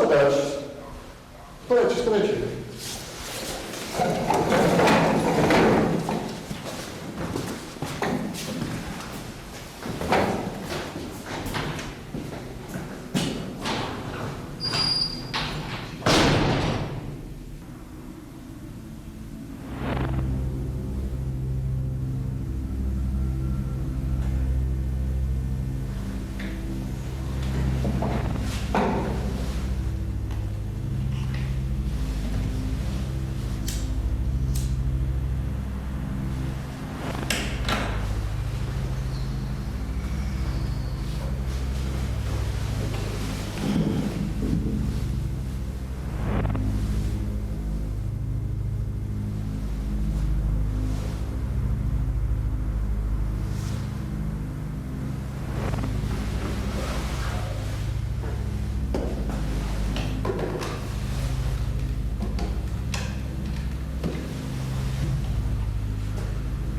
Spróbować. Spróbujcie, spróbujcie.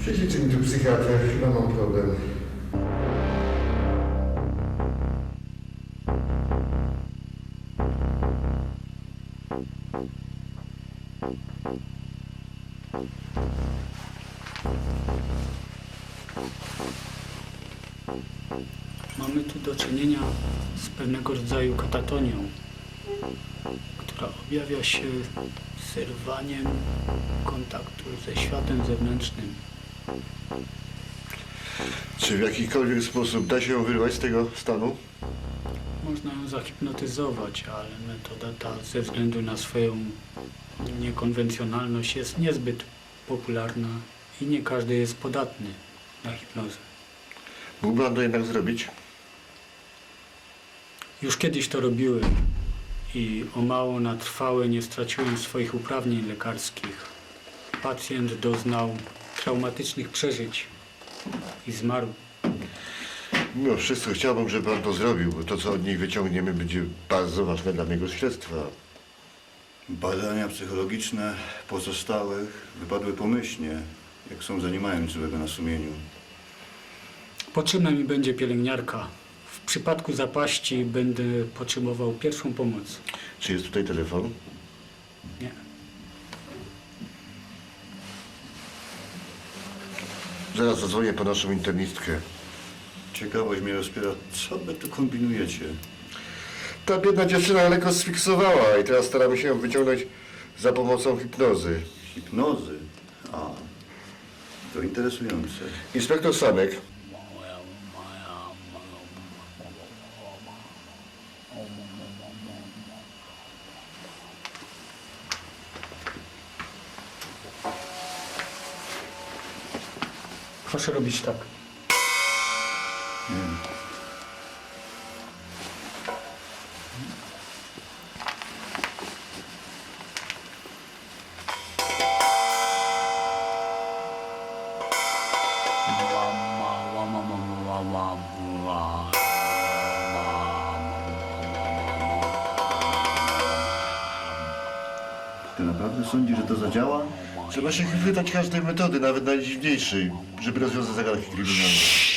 Przyjdźcie mi tu psychiatrę, chyba mam problem. Mamy tu do czynienia z pewnego rodzaju katatonią, która objawia się zerwaniem kontaktu ze światem zewnętrznym. Czy w jakikolwiek sposób da się ją wyrwać z tego stanu? Można ją zahipnotyzować, ale metoda ta ze względu na swoją niekonwencjonalność jest niezbyt popularna i nie każdy jest podatny na hipnozę. Mógłby pan to jednak zrobić? Już kiedyś to robiłem i o mało na trwałe nie straciłem swoich uprawnień lekarskich. Pacjent doznał traumatycznych przeżyć i zmarł. Mimo wszystko chciałbym, żeby pan to zrobił, bo to, co od niej wyciągniemy, będzie bardzo ważne dla mojego śledztwa. Badania psychologiczne pozostałych wypadły pomyślnie, jak sądzę, nie mają nic złego na sumieniu. Potrzebna mi będzie pielęgniarka. W przypadku zapaści będę potrzebował pierwszą pomoc. Czy jest tutaj telefon? Zaraz zadzwonię po naszą internistkę. Ciekawość mnie rozpiera, co wy tu kombinujecie? Ta biedna dziewczyna lekko sfiksowała i teraz staramy się ją wyciągnąć za pomocą hipnozy. Hipnozy? A, to interesujące. Inspektor Sanek, Proszę robić tak. Hmm. Wow, wow, wow, wow, wow, wow, wow. Naprawdę sądzisz, że to zadziała? trzeba się chwytać każdej metody, nawet najdziwniejszej, żeby rozwiązać zagadki kryminalne.